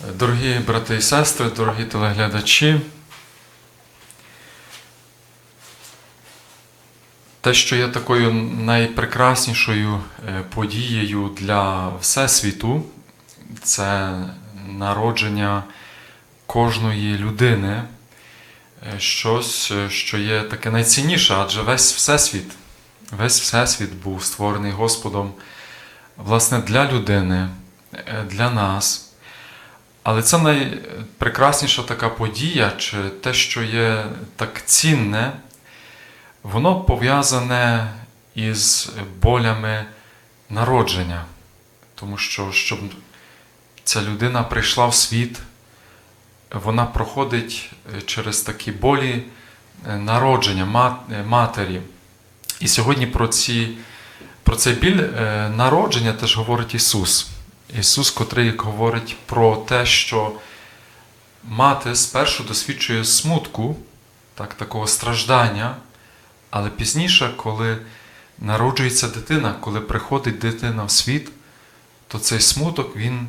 Дорогі брати і сестри, дорогі телеглядачі, те, що є такою найпрекраснішою е, подією для Всесвіту, це народження кожної людини, е, щось, е, що є таке найцінніше, адже весь Всесвіт, весь Всесвіт був створений Господом власне для людини, для нас. Але це найпрекрасніша така подія, чи те, що є так цінне, воно пов'язане із болями народження. Тому що, щоб ця людина прийшла в світ, вона проходить через такі болі е, народження е, матері. І сьогодні про, ці, про цей біль е, народження теж говорить Ісус. Ісус, котрий говорить про те, що мати спершу досвідчує смутку, так, такого страждання, але пізніше, коли народжується дитина, коли приходить дитина в світ, то цей смуток він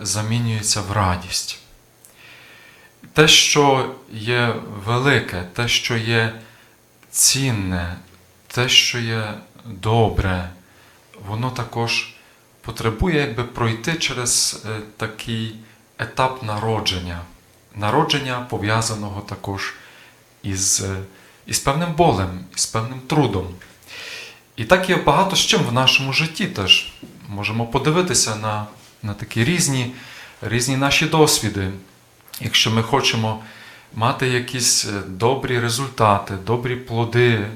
замінюється в радість. Те, що є велике, те, що є цінне, те, що є добре, воно також потребує якби пройти через е, такий етап народження. Народження пов'язаного також із, е, із певним болем, із певним трудом. І так є багато з чим в нашому житті теж. Можемо подивитися на, на такі різні, різні наші досвіди. Якщо ми хочемо мати якісь е, добрі результати, добрі плоди,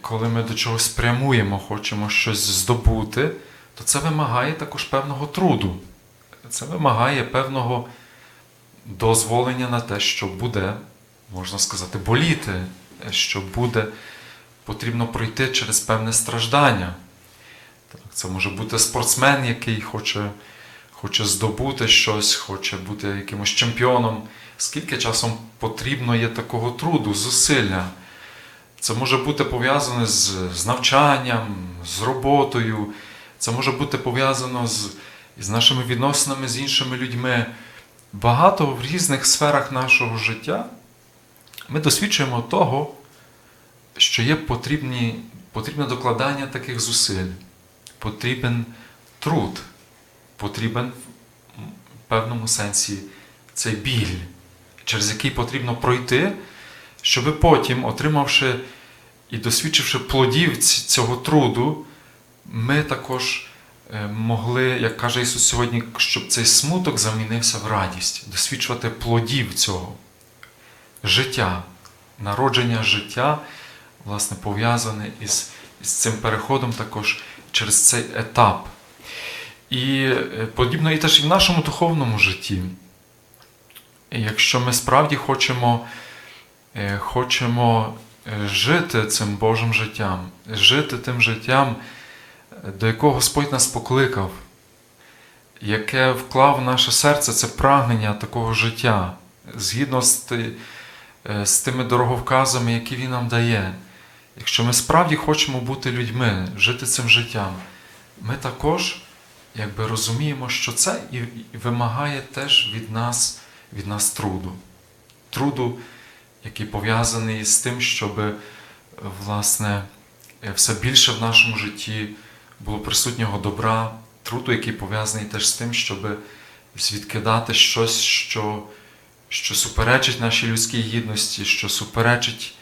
коли ми до чогось прямуємо, хочемо щось здобути, то це вимагає також певного труду. Це вимагає певного дозволення на те, що буде, можна сказати, боліти, що буде потрібно пройти через певне страждання. Це може бути спортсмен, який хоче, хоче здобути щось, хоче бути якимось чемпіоном. Скільки часом потрібно є такого труду, зусилля? Це може бути пов'язане з, з навчанням, з роботою, це може бути пов'язано з, з нашими відносинами з іншими людьми. Багато в різних сферах нашого життя ми досвідчуємо того, що є потрібні, потрібне докладання таких зусиль, потрібен труд, потрібен в певному сенсі цей біль, через який потрібно пройти, щоб потім, отримавши і досвідчивши плодів цього труду, ми також е, могли, як каже Ісус сьогодні, щоб цей смуток замінився в радість, досвідчувати плодів цього життя, народження життя, власне, пов'язане із, із цим переходом також через цей етап. І е, подібно і теж і в нашому духовному житті. Якщо ми справді хочемо, е, хочемо жити цим Божим життям, жити тим життям, до якого Господь нас покликав, яке вклав в наше серце це прагнення такого життя, згідно з, е, з тими дороговказами, які Він нам дає. Якщо ми справді хочемо бути людьми, жити цим життям, ми також якби розуміємо, що це і, вимагає теж від нас, від нас труду. Труду, який пов'язаний з тим, щоб власне е, все більше в нашому житті було присутнього добра, труду, який пов'язаний теж з тим, щоб відкидати щось, що, що суперечить нашій людській гідності, що суперечить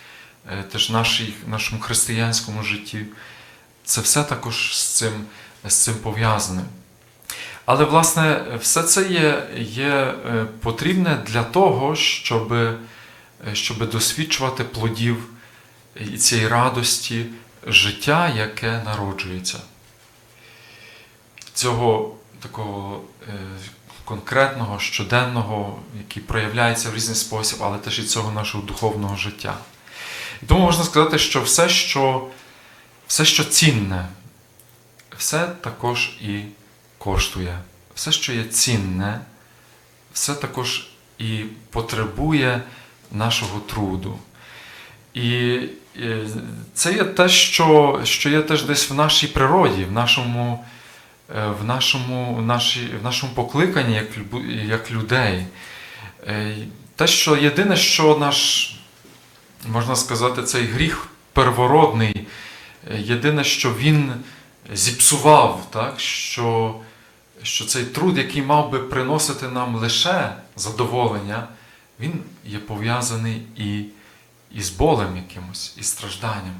е, теж нашій, нашому християнському житті. Це все також з цим, з цим пов'язане. Але, власне, все це є, є е, потрібне для того, щоб, е, щоб досвідчувати плодів і цієї радості життя, яке народжується. Цього такого е, конкретного, щоденного, який проявляється в різний спосіб, але теж і цього нашого духовного життя. І тому можна сказати, що все, що, все, що цінне, все також і коштує. Все, що є цінне, все також і потребує нашого труду. І е, це є те, що, що є теж десь в нашій природі, в нашому, в нашому, в нашій, в нашому покликанні як, як людей. Е, Те, що єдине, що наш, можна сказати, цей гріх первородний, е, єдине, що він зіпсував, так? Що, що цей труд, який мав би приносити нам лише задоволення, він є пов'язаний і, і з болем якимось, і стражданням.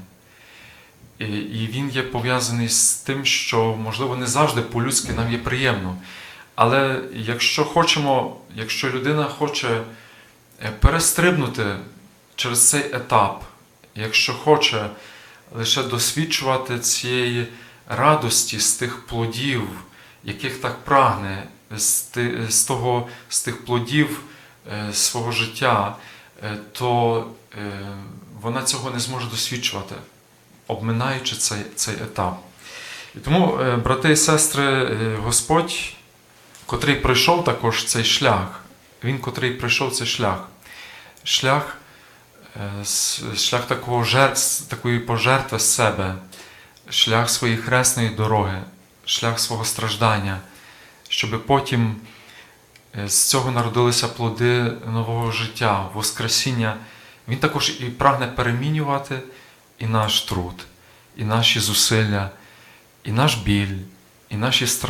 І, і він є пов'язаний з тим, що, можливо, не завжди по-людськи нам є приємно. Але якщо хочемо, якщо людина хоче е, перестрибнути через цей етап, якщо хоче лише досвідчувати цієї радості з тих плодів, яких так прагне, з, того, з тих плодів е, свого життя, е, то е, вона цього не зможе досвідчувати, обминаючи цей, цей етап. І тому, е, брати і сестри, е, Господь, котрий пройшов також цей шлях, Він, котрий пройшов цей шлях, шлях, е, шлях такого жертв, такої пожертви з себе, шлях своєї хресної дороги, шлях свого страждання, щоб потім з цього народилися плоди нового життя, Воскресіння. Він також і прагне перемінювати і наш труд, і наші зусилля, і наш біль, і наші страждання.